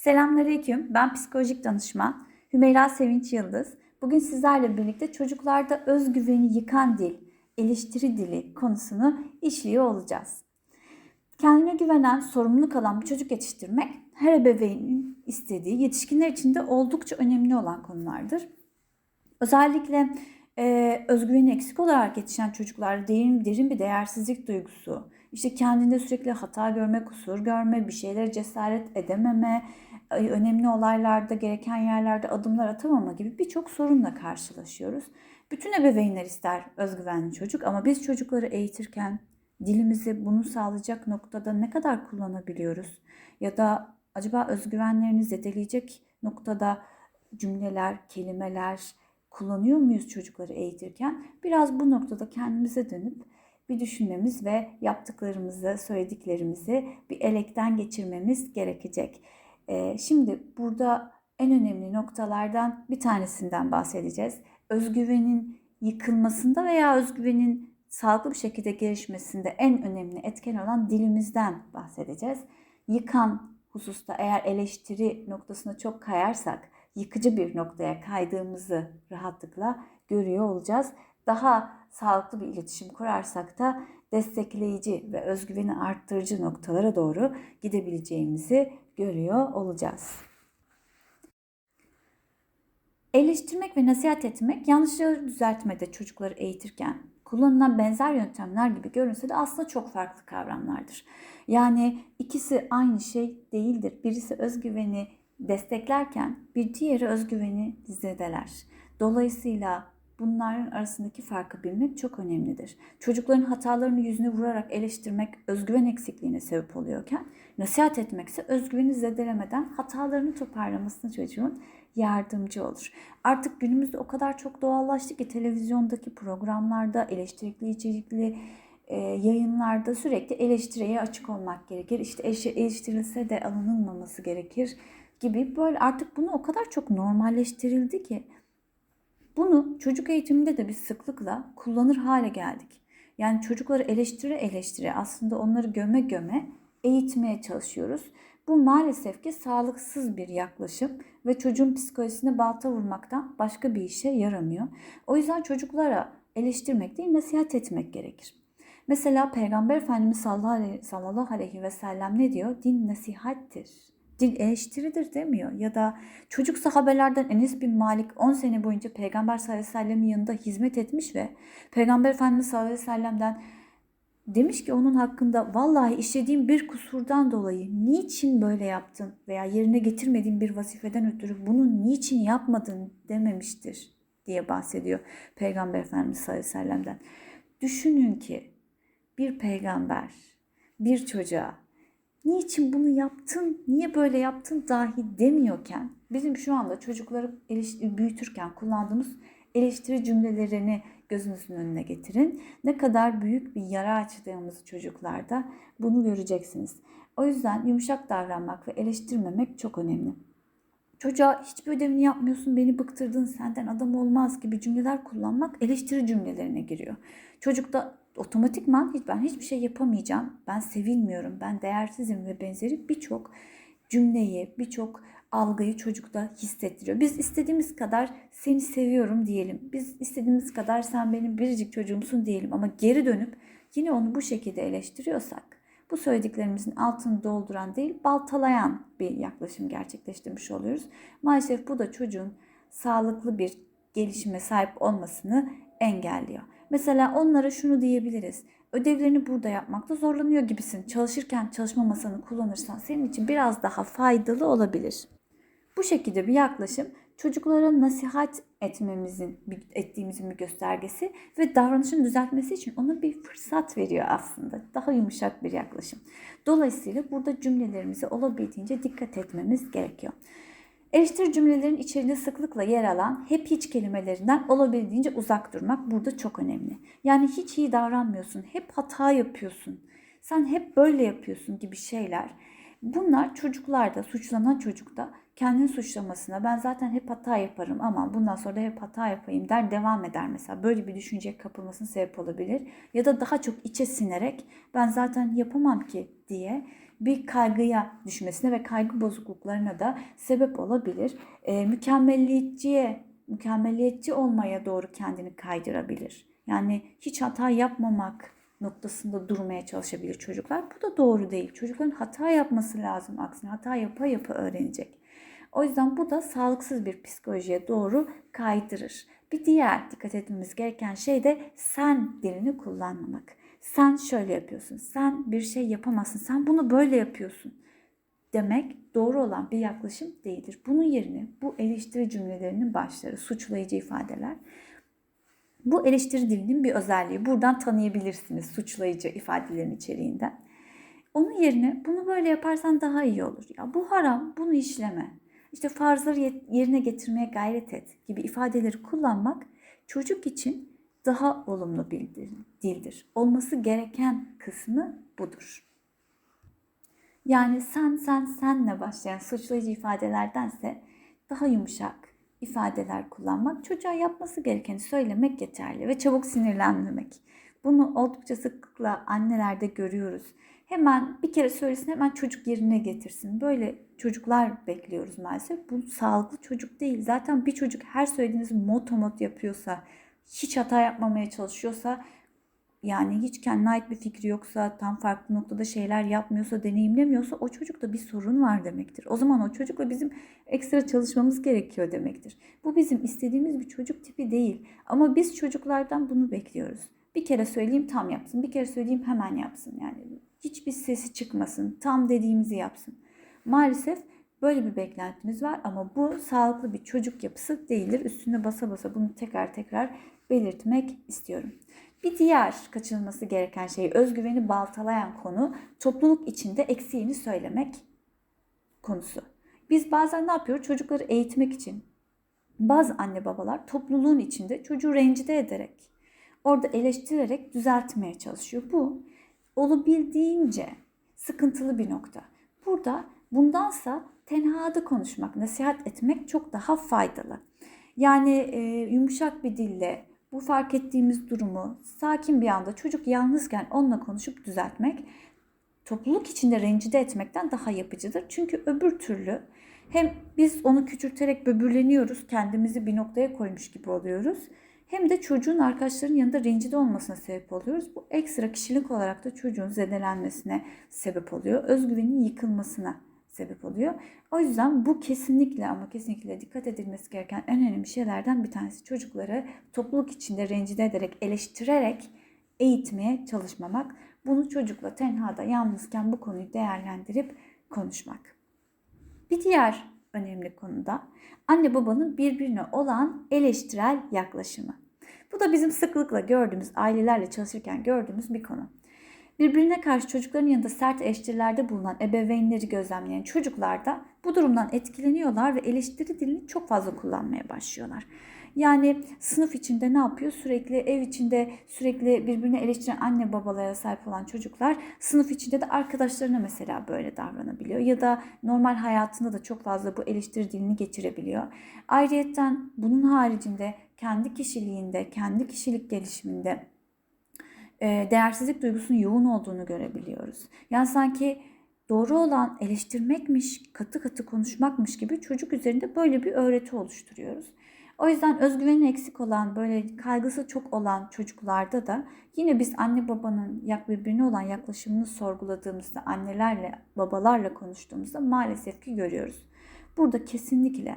Selamünaleyküm. Ben psikolojik danışman Hümeyra Sevinç Yıldız. Bugün sizlerle birlikte çocuklarda özgüveni yıkan dil, eleştiri dili konusunu işliyor olacağız. Kendine güvenen, sorumluluk alan bir çocuk yetiştirmek her ebeveynin istediği, yetişkinler için de oldukça önemli olan konulardır. Özellikle e, özgüveni eksik olarak yetişen çocuklar derin, derin bir değersizlik duygusu, işte kendinde sürekli hata görme, kusur görme, bir şeylere cesaret edememe, önemli olaylarda, gereken yerlerde adımlar atamama gibi birçok sorunla karşılaşıyoruz. Bütün ebeveynler ister özgüvenli çocuk ama biz çocukları eğitirken dilimizi bunu sağlayacak noktada ne kadar kullanabiliyoruz? Ya da acaba özgüvenlerini zedeleyecek noktada cümleler, kelimeler kullanıyor muyuz çocukları eğitirken? Biraz bu noktada kendimize dönüp bir düşünmemiz ve yaptıklarımızı, söylediklerimizi bir elekten geçirmemiz gerekecek. Ee, şimdi burada en önemli noktalardan bir tanesinden bahsedeceğiz. Özgüvenin yıkılmasında veya özgüvenin sağlıklı bir şekilde gelişmesinde en önemli etken olan dilimizden bahsedeceğiz. Yıkan hususta eğer eleştiri noktasına çok kayarsak, yıkıcı bir noktaya kaydığımızı rahatlıkla görüyor olacağız. Daha sağlıklı bir iletişim kurarsak da destekleyici ve özgüveni arttırıcı noktalara doğru gidebileceğimizi görüyor olacağız. Eleştirmek ve nasihat etmek yanlışları düzeltmede çocukları eğitirken kullanılan benzer yöntemler gibi görünse de aslında çok farklı kavramlardır. Yani ikisi aynı şey değildir. Birisi özgüveni desteklerken bir diğeri özgüveni zedeler. Dolayısıyla bunların arasındaki farkı bilmek çok önemlidir. Çocukların hatalarını yüzüne vurarak eleştirmek özgüven eksikliğine sebep oluyorken nasihat etmekse özgüveni zedelemeden hatalarını toparlamasına çocuğun yardımcı olur. Artık günümüzde o kadar çok doğallaştı ki televizyondaki programlarda eleştirikli içerikli e, yayınlarda sürekli eleştiriye açık olmak gerekir. İşte eleştirilse de alınılmaması gerekir gibi böyle artık bunu o kadar çok normalleştirildi ki bunu çocuk eğitiminde de biz sıklıkla kullanır hale geldik. Yani çocukları eleştire eleştire aslında onları göme göme eğitmeye çalışıyoruz. Bu maalesef ki sağlıksız bir yaklaşım ve çocuğun psikolojisine balta vurmaktan başka bir işe yaramıyor. O yüzden çocuklara eleştirmek değil nasihat etmek gerekir. Mesela Peygamber Efendimiz sallallahu aleyhi ve sellem ne diyor? Din nasihattir. Din eleştiridir demiyor. Ya da çocuk sahabelerden Enes bin Malik 10 sene boyunca Peygamber sallallahu aleyhi ve sellemin yanında hizmet etmiş ve Peygamber Efendimiz sallallahu aleyhi ve sellem'den Demiş ki onun hakkında vallahi işlediğim bir kusurdan dolayı niçin böyle yaptın veya yerine getirmediğin bir vazifeden ötürü bunu niçin yapmadın dememiştir diye bahsediyor Peygamber Efendimiz sallallahu aleyhi ve sellem'den. Düşünün ki bir peygamber bir çocuğa niçin bunu yaptın, niye böyle yaptın dahi demiyorken bizim şu anda çocukları büyütürken kullandığımız eleştiri cümlelerini gözünüzün önüne getirin. Ne kadar büyük bir yara açtığımızı çocuklarda bunu göreceksiniz. O yüzden yumuşak davranmak ve eleştirmemek çok önemli. Çocuğa hiçbir ödevini yapmıyorsun, beni bıktırdın, senden adam olmaz gibi cümleler kullanmak eleştiri cümlelerine giriyor. Çocukta otomatikman hiç ben hiçbir şey yapamayacağım, ben sevilmiyorum, ben değersizim ve benzeri birçok cümleyi, birçok algıyı çocukta hissettiriyor. Biz istediğimiz kadar seni seviyorum diyelim. Biz istediğimiz kadar sen benim biricik çocuğumsun diyelim ama geri dönüp yine onu bu şekilde eleştiriyorsak bu söylediklerimizin altını dolduran değil baltalayan bir yaklaşım gerçekleştirmiş oluyoruz. Maalesef bu da çocuğun sağlıklı bir gelişime sahip olmasını engelliyor. Mesela onlara şunu diyebiliriz. Ödevlerini burada yapmakta zorlanıyor gibisin. Çalışırken çalışma masanı kullanırsan senin için biraz daha faydalı olabilir. Bu şekilde bir yaklaşım çocuklara nasihat etmemizin, ettiğimizin bir göstergesi ve davranışın düzeltmesi için ona bir fırsat veriyor aslında. Daha yumuşak bir yaklaşım. Dolayısıyla burada cümlelerimize olabildiğince dikkat etmemiz gerekiyor. Eleştiri cümlelerin içeriğinde sıklıkla yer alan hep hiç kelimelerinden olabildiğince uzak durmak burada çok önemli. Yani hiç iyi davranmıyorsun, hep hata yapıyorsun, sen hep böyle yapıyorsun gibi şeyler. Bunlar çocuklarda, suçlanan çocukta kendini suçlamasına ben zaten hep hata yaparım ama bundan sonra da hep hata yapayım der devam eder mesela. Böyle bir düşünceye kapılmasına sebep olabilir. Ya da daha çok içe sinerek ben zaten yapamam ki diye bir kaygıya düşmesine ve kaygı bozukluklarına da sebep olabilir. E, mükemmelliyetçiye, mükemmeliyetçi olmaya doğru kendini kaydırabilir. Yani hiç hata yapmamak noktasında durmaya çalışabilir çocuklar. Bu da doğru değil. Çocukların hata yapması lazım. Aksine hata yapa yapa öğrenecek. O yüzden bu da sağlıksız bir psikolojiye doğru kaydırır. Bir diğer dikkat etmemiz gereken şey de sen dilini kullanmamak. Sen şöyle yapıyorsun. Sen bir şey yapamazsın. Sen bunu böyle yapıyorsun. Demek doğru olan bir yaklaşım değildir. Bunun yerine bu eleştiri cümlelerinin başları, suçlayıcı ifadeler. Bu eleştiri dilinin bir özelliği. Buradan tanıyabilirsiniz suçlayıcı ifadelerin içeriğinden. Onun yerine bunu böyle yaparsan daha iyi olur. Ya bu haram, bunu işleme işte farzları yerine getirmeye gayret et gibi ifadeleri kullanmak çocuk için daha olumlu bir dildir. Olması gereken kısmı budur. Yani sen sen senle başlayan suçlayıcı ifadelerdense daha yumuşak ifadeler kullanmak, çocuğa yapması gerekeni söylemek yeterli ve çabuk sinirlenmemek. Bunu oldukça sıklıkla annelerde görüyoruz hemen bir kere söylesin hemen çocuk yerine getirsin. Böyle çocuklar bekliyoruz maalesef. Bu sağlıklı çocuk değil. Zaten bir çocuk her söylediğinizi motomot yapıyorsa, hiç hata yapmamaya çalışıyorsa, yani hiç kendine ait bir fikri yoksa, tam farklı noktada şeyler yapmıyorsa, deneyimlemiyorsa o çocukta bir sorun var demektir. O zaman o çocukla bizim ekstra çalışmamız gerekiyor demektir. Bu bizim istediğimiz bir çocuk tipi değil. Ama biz çocuklardan bunu bekliyoruz. Bir kere söyleyeyim tam yapsın, bir kere söyleyeyim hemen yapsın. Yani hiçbir sesi çıkmasın, tam dediğimizi yapsın. Maalesef böyle bir beklentimiz var ama bu sağlıklı bir çocuk yapısı değildir. Üstüne basa basa bunu tekrar tekrar belirtmek istiyorum. Bir diğer kaçınılması gereken şey özgüveni baltalayan konu topluluk içinde eksiğini söylemek konusu. Biz bazen ne yapıyoruz? Çocukları eğitmek için bazı anne babalar topluluğun içinde çocuğu rencide ederek, orada eleştirerek düzeltmeye çalışıyor. Bu olabildiğince sıkıntılı bir nokta. Burada bundansa tenhada konuşmak, nasihat etmek çok daha faydalı. Yani e, yumuşak bir dille bu fark ettiğimiz durumu sakin bir anda çocuk yalnızken onunla konuşup düzeltmek topluluk içinde rencide etmekten daha yapıcıdır. Çünkü öbür türlü hem biz onu küçülterek böbürleniyoruz, kendimizi bir noktaya koymuş gibi oluyoruz hem de çocuğun arkadaşlarının yanında rencide olmasına sebep oluyoruz. Bu ekstra kişilik olarak da çocuğun zedelenmesine sebep oluyor. Özgüvenin yıkılmasına sebep oluyor. O yüzden bu kesinlikle ama kesinlikle dikkat edilmesi gereken en önemli şeylerden bir tanesi çocukları topluluk içinde rencide ederek, eleştirerek eğitmeye çalışmamak. Bunu çocukla tenhada yalnızken bu konuyu değerlendirip konuşmak. Bir diğer önemli konuda anne babanın birbirine olan eleştirel yaklaşımı. Bu da bizim sıklıkla gördüğümüz, ailelerle çalışırken gördüğümüz bir konu. Birbirine karşı çocukların yanında sert eleştirilerde bulunan ebeveynleri gözlemleyen çocuklar da bu durumdan etkileniyorlar ve eleştiri dilini çok fazla kullanmaya başlıyorlar. Yani sınıf içinde ne yapıyor? Sürekli ev içinde sürekli birbirine eleştiren anne babalara sahip olan çocuklar sınıf içinde de arkadaşlarına mesela böyle davranabiliyor. Ya da normal hayatında da çok fazla bu eleştiri dilini geçirebiliyor. Ayrıyeten bunun haricinde kendi kişiliğinde, kendi kişilik gelişiminde e, değersizlik duygusunun yoğun olduğunu görebiliyoruz. Yani sanki doğru olan eleştirmekmiş, katı katı konuşmakmış gibi çocuk üzerinde böyle bir öğreti oluşturuyoruz. O yüzden özgüveni eksik olan, böyle kaygısı çok olan çocuklarda da yine biz anne babanın yak birbirine olan yaklaşımını sorguladığımızda, annelerle, babalarla konuştuğumuzda maalesef ki görüyoruz. Burada kesinlikle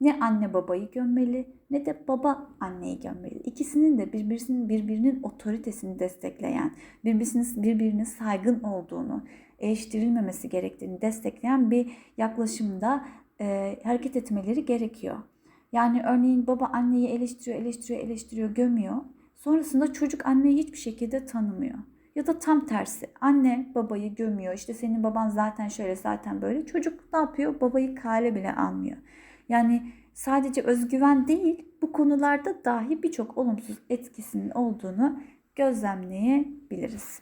ne anne babayı gömmeli ne de baba anneyi gömmeli. İkisinin de birbirinin birbirinin otoritesini destekleyen, birbirinin birbirine saygın olduğunu, eleştirilmemesi gerektiğini destekleyen bir yaklaşımda e, hareket etmeleri gerekiyor. Yani örneğin baba anneyi eleştiriyor, eleştiriyor, eleştiriyor, gömüyor. Sonrasında çocuk anneyi hiçbir şekilde tanımıyor. Ya da tam tersi. Anne babayı gömüyor. İşte senin baban zaten şöyle zaten böyle. Çocuk ne yapıyor? Babayı kale bile almıyor. Yani sadece özgüven değil bu konularda dahi birçok olumsuz etkisinin olduğunu gözlemleyebiliriz.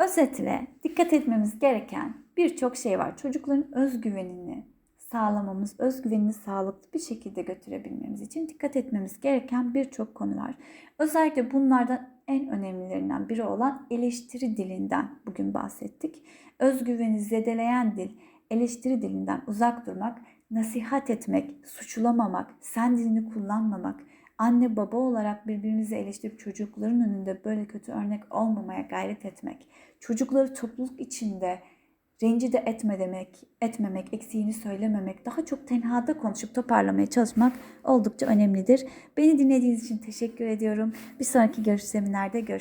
Özetle dikkat etmemiz gereken birçok şey var. Çocukların özgüvenini sağlamamız, özgüvenini sağlıklı bir şekilde götürebilmemiz için dikkat etmemiz gereken birçok konu var. Özellikle bunlardan en önemlilerinden biri olan eleştiri dilinden bugün bahsettik. Özgüveni zedeleyen dil, eleştiri dilinden uzak durmak, nasihat etmek, suçlamamak, sen dilini kullanmamak, anne baba olarak birbirimizi eleştirip çocukların önünde böyle kötü örnek olmamaya gayret etmek, çocukları topluluk içinde rencide etme demek, etmemek, eksiğini söylememek, daha çok tenhada konuşup toparlamaya çalışmak oldukça önemlidir. Beni dinlediğiniz için teşekkür ediyorum. Bir sonraki görüş seminerde görüşürüz.